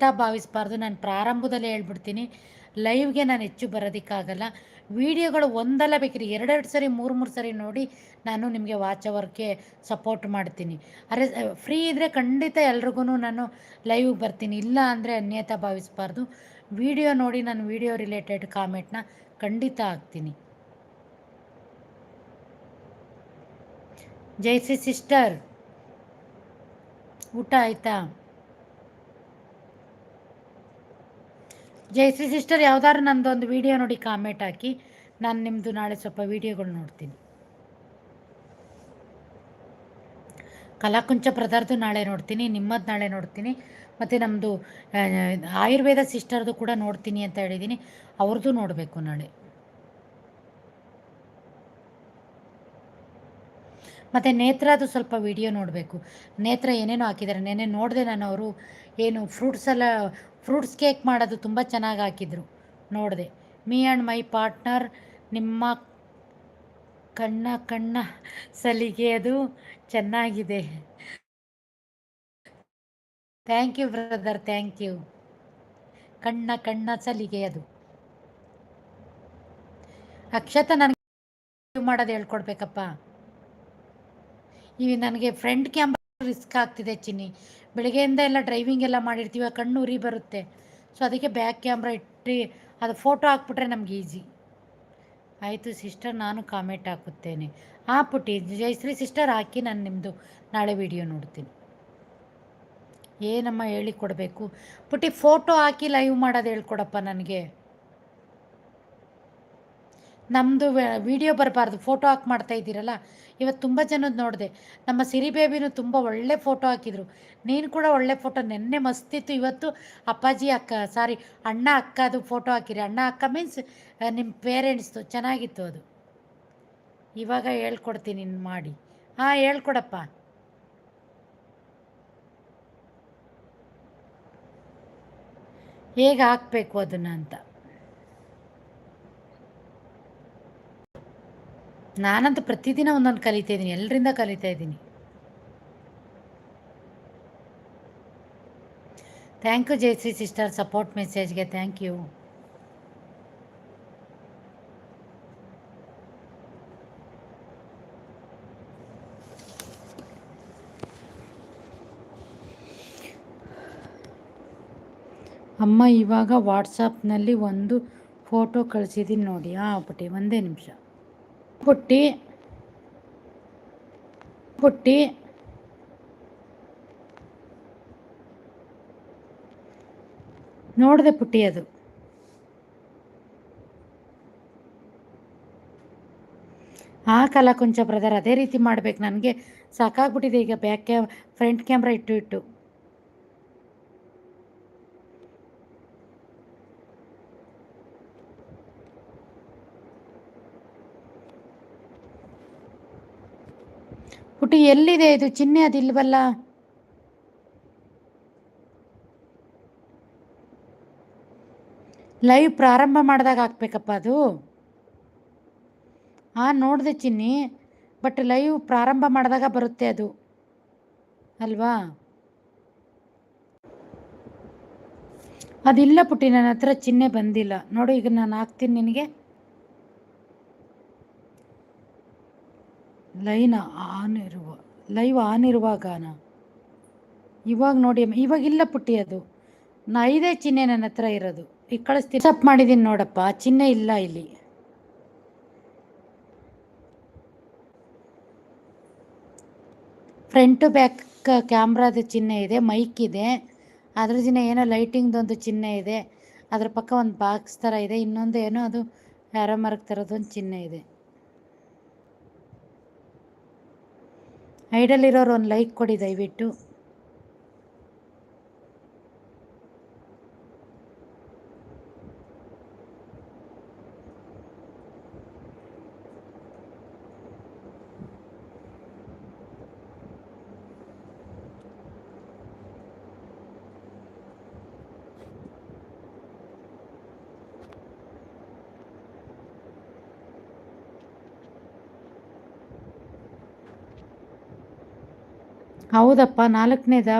ಅನ್ಯತಾ ಭಾವಿಸಬಾರ್ದು. ನಾನು ಪ್ರಾರಂಭದಲ್ಲಿ ಹೇಳ್ಬಿಡ್ತೀನಿ. ಲೈವ್ಗೆ ನಾನು ಹೆಚ್ಚು ಬರೋದಕ್ಕಾಗಲ್ಲ. ವಿಡಿಯೋಗಳು ಒಂದಲ್ಲ ಬೇಕಿರಿ ಎರಡೆರಡು ಸರಿ, ಮೂರು ಮೂರು ಸರಿ ನೋಡಿ ನಾನು ನಿಮಗೆ ವಾಚ್ ಅವರ್ಗೆ ಸಪೋರ್ಟ್ ಮಾಡ್ತೀನಿ. ಅರೆ ಫ್ರೀ ಇದ್ದರೆ ಖಂಡಿತ ಎಲ್ರಿಗೂ ನಾನು ಲೈವ್ಗೆ ಬರ್ತೀನಿ. ಇಲ್ಲ ಅಂದರೆ ಅನ್ಯತ ಭಾವಿಸಬಾರ್ದು. ವಿಡಿಯೋ ನೋಡಿ ನಾನು ವಿಡಿಯೋ ರಿಲೇಟೆಡ್ ಕಾಮೆಂಟ್ನ ಖಂಡಿತ ಹಾಕ್ತೀನಿ. ಜೈಸಿ ಸಿಸ್ಟರ್. ಊಟ ಆಯಿತಾ? ಜಯಶ್ರೀ ಸಿಸ್ಟರ್ ಯಾವ್ದಾದ್ರು ನಂದೊಂದು ವಿಡಿಯೋ ನೋಡಿ ಕಾಮೆಂಟ್ ಹಾಕಿ. ನಾನು ನಿಮ್ಮದು ನಾಳೆ ಸ್ವಲ್ಪ ವಿಡಿಯೋಗಳು ನೋಡ್ತೀನಿ. ಕಲಾಕುಂಚ ಬ್ರದರ್ದು ನಾಳೆ ನೋಡ್ತೀನಿ, ನಿಮ್ಮದು ನಾಳೆ ನೋಡ್ತೀನಿ. ಮತ್ತು ನಮ್ಮದು ಆಯುರ್ವೇದ ಸಿಸ್ಟರ್ದು ಕೂಡ ನೋಡ್ತೀನಿ ಅಂತ ಹೇಳಿದ್ದೀನಿ ಅವ್ರದ್ದು ನೋಡಬೇಕು ನಾಳೆ. ಮತ್ತು ನೇತ್ರದು ಸ್ವಲ್ಪ ವಿಡಿಯೋ ನೋಡಬೇಕು. ನೇತ್ರ ಏನೇನೋ ಹಾಕಿದ್ದಾರೆ. ನೆನೆ ನೋಡಿದೆ ನಾನು ಅವರು ಏನು ಫ್ರೂಟ್ಸ್ ಎಲ್ಲ ಫ್ರೂಟ್ಸ್ ಕೇಕ್ ಮಾಡೋದು ತುಂಬ ಚೆನ್ನಾಗಿ ಹಾಕಿದ್ರು. ನೋಡಿದೆ. ಮೀ ಆ್ಯಂಡ್ ಮೈ ಪಾರ್ಟ್ನರ್ ನಿಮ್ಮ ಕಣ್ಣ ಕಣ್ಣ ಸಲಿಗೆ ಅದು ಚೆನ್ನಾಗಿದೆ. Thank you brother thank you ಕಣ್ಣ ಕಣ್ಣ ಸಲಿಗೆ ಅದು. ಅಕ್ಷತ ನನಗೆ ಮಾಡೋದು ಹೇಳ್ಕೊಡ್ಬೇಕಪ್ಪ. ಈಗ ನನಗೆ ಫ್ರಂಟ್ ಕ್ಯಾಮ್ರಾ ರಿಸ್ಕ್ ಆಗ್ತಿದೆ ಚಿನ್ನಿ. ಬೆಳಗ್ಗೆಯಿಂದ ಎಲ್ಲ ಡ್ರೈವಿಂಗ್ ಎಲ್ಲ ಮಾಡಿರ್ತೀವಿ ಕಣ್ಣು ಉರಿ ಬರುತ್ತೆ. ಸೊ ಅದಕ್ಕೆ ಬ್ಯಾಕ್ ಕ್ಯಾಮ್ರಾ ಇಟ್ಟು, ಅದು ಫೋಟೋ ಹಾಕ್ಬಿಟ್ರೆ ನಮ್ಗೆ ಈಸಿ ಆಯಿತು ಸಿಸ್ಟರ್ ನಾನು ಕಾಮೆಂಟ್ ಹಾಕುತ್ತೇನೆ. ಆ ಪುಟ್ಟಿ ಜಯಶ್ರೀ ಸಿಸ್ಟರ್ ಹಾಕಿ ನಾನು ನಿಮ್ಮದು ನಾಳೆ ವಿಡಿಯೋ ನೋಡ್ತೀನಿ. ಏನಮ್ಮ ಹೇಳಿ ಕೊಡಬೇಕು ಪುಟ್ಟಿ ಫೋಟೋ ಹಾಕಿ ಲೈವ್ ಮಾಡೋದು ಹೇಳ್ಕೊಡಪ್ಪ ನನಗೆ. ನಮ್ಮದು ವಿಡಿಯೋ ಬರಬಾರ್ದು ಫೋಟೋ ಹಾಕಿ ಮಾಡ್ತಾ ಇದ್ದೀರಲ್ಲ? ಇವತ್ತು ತುಂಬ ಜನದ ನೋಡಿದೆ. ನಮ್ಮ ಸಿರಿ ಬೇಬಿನೂ ತುಂಬ ಒಳ್ಳೆ ಫೋಟೋ ಹಾಕಿದರು. ನೀನು ಕೂಡ ಒಳ್ಳೆ ಫೋಟೋ ನೆನ್ನೆ ಮಸ್ತಿತ್ತು ಇವತ್ತು ಅಪ್ಪಾಜಿ ಅಕ್ಕ ಸಾರಿ ಅಣ್ಣ ಅಕ್ಕದು ಫೋಟೋ ಹಾಕಿರಿ. ಅಣ್ಣ ಅಕ್ಕ ಮೀನ್ಸ್ ನಿಮ್ಮ ಪೇರೆಂಟ್ಸ್ದು ಚೆನ್ನಾಗಿತ್ತು ಅದು. ಇವಾಗ ಹೇಳ್ಕೊಡ್ತೀನಿ ಮಾಡಿ. ಹಾಂ, ಹೇಳ್ಕೊಡಪ್ಪ. ಹೇಗೆ ಹಾಕಬೇಕು ಅದನ್ನು ಅಂತ. ನಾನಂತೂ ಪ್ರತಿದಿನ ಒಂದೊಂದು ಕಲಿತಾ ಇದ್ದೀನಿ ಎಲ್ಲರಿಂದ ಕಲಿತಾ ಇದ್ದೀನಿ. Thank you Jayashree sister support ಮೆಸೇಜ್ಗೆ thank you ಅಮ್ಮ ಇವಾಗ ವಾಟ್ಸಪ್ನಲ್ಲಿ ಒಂದು ಫೋಟೋ ಕಳಿಸಿದ್ದೀನಿ ನೋಡಿ. ಹಾಂ ಪಟ್ಟಿ, ಒಂದೇ ನಿಮಿಷ. ಪುಟ್ಟಿ ಪುಟ್ಟಿ ನೋಡಿದೆ ಪುಟ್ಟಿ ಅದು. ಆ ಕಲಾಕುಂಚ ಬ್ರದರ್ ಅದೇ ರೀತಿ ಮಾಡ್ಬೇಕು. ನನಗೆ ಸಾಕಾಗ್ಬಿಟ್ಟಿದೆ ಈಗ ಬ್ಯಾಕ್ ಕ್ಯಾ ಫ್ರಂಟ್ ಕ್ಯಾಮ್ರಾ ಇಟ್ಟು ಇಟ್ಟು. ಪುಟಿ ಎಲ್ಲಿದೆ ಇದು? ಚಿಹ್ನೆ ಅದಿಲ್ವಲ್ಲ ಲೈವ್ ಪ್ರಾರಂಭ ಮಾಡಿದಾಗ ಹಾಕ್ಬೇಕಪ್ಪ ಅದು. ಹಾಂ ನೋಡಿದೆ ಚಿನ್ನಿ ಬಟ್ ಲೈವ್ ಪ್ರಾರಂಭ ಮಾಡಿದಾಗ ಬರುತ್ತೆ ಅದು. ಅಲ್ವಾ? ಅದಿಲ್ಲ ಪುಟ್ಟಿ ನನ್ನ ಹತ್ರ ಚಿಹ್ನೆ ಬಂದಿಲ್ಲ. ನೋಡು, ಈಗ ನಾನು ಹಾಕ್ತೀನಿ ನಿನಗೆ. ಲೈನ್ ಆನ್ ಇರುವ ಲೈವ್ ಆನ್ ಇರುವಾಗನ ಇವಾಗ ನೋಡಿ ಇವಾಗ ಇಲ್ಲ ಪುಟ್ಟಿ ಅದು. ನಾ ಐದೇ ಚಿಹ್ನೆ ನನ್ನ ಹತ್ರ ಇರೋದು. ಈಗ ಕಳಿಸ್ತೀನಿ ಸಪ್ ಮಾಡಿದ್ದೀನಿ ನೋಡಪ್ಪ ಚಿಹ್ನೆ ಇಲ್ಲ ಇಲ್ಲಿ. ಫ್ರಂಟು ಬ್ಯಾಕ್ ಕ್ಯಾಮ್ರಾದ ಚಿಹ್ನೆ ಇದೆ ಮೈಕ್ ಇದೆ. ಅದ್ರ ದಿನ ಏನೋ ಲೈಟಿಂಗ್ದೊಂದು ಚಿಹ್ನೆ ಇದೆ. ಅದ್ರ ಪಕ್ಕ ಒಂದು ಬಾಕ್ಸ್ ಥರ ಇದೆ. ಇನ್ನೊಂದು ಏನೋ ಅದು ಯಾರೋ ಮರಕ್ಕೆ ಒಂದು ಚಿಹ್ನೆ ಇದೆ. ಐಡಲ್ಲಿರೋರು ಒಂದು ಲೈಕ್ ಕೊಡಿ ದಯವಿಟ್ಟು. ಹೌದಪ್ಪ ನಾಲ್ಕನೇದ?